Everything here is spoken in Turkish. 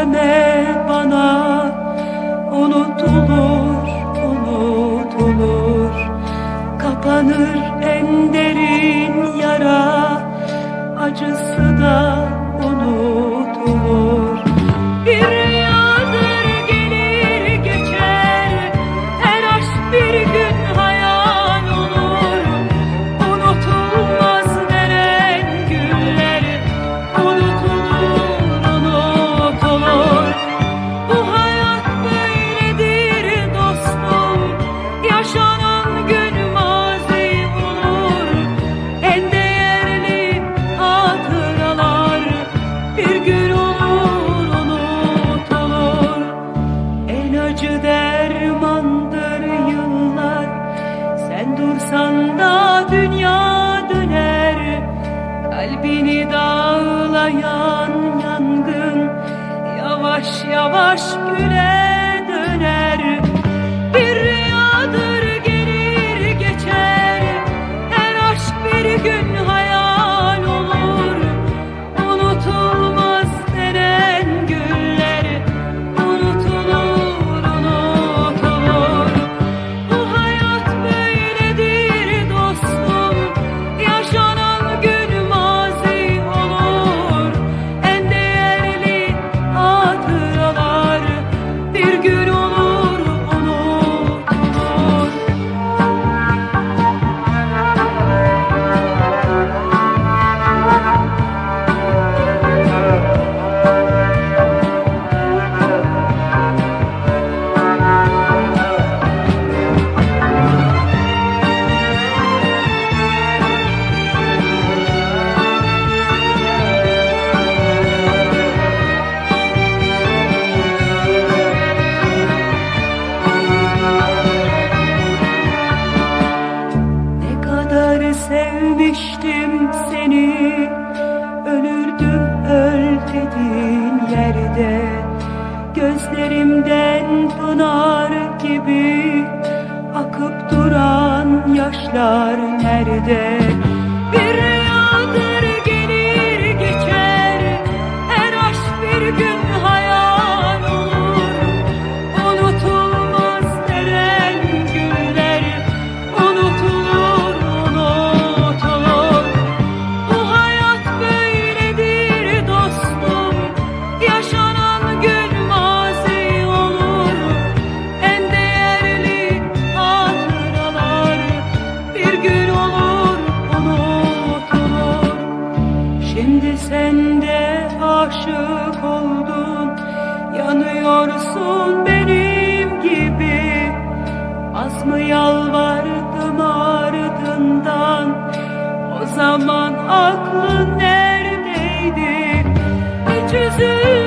deme bana. Unutulur, unutulur. Kapanır en derin yara. Acısı da unutulur. yanda dünya döner Kalbini dağlayan yangın yavaş yavaş güler. gibi akıp duran yaşlar nerede? Kalbimde aşık oldun. Yanıyorsun benim gibi. Az mı yalvardım ardından? O zaman aklın neredeydi? Hiç üzülmedim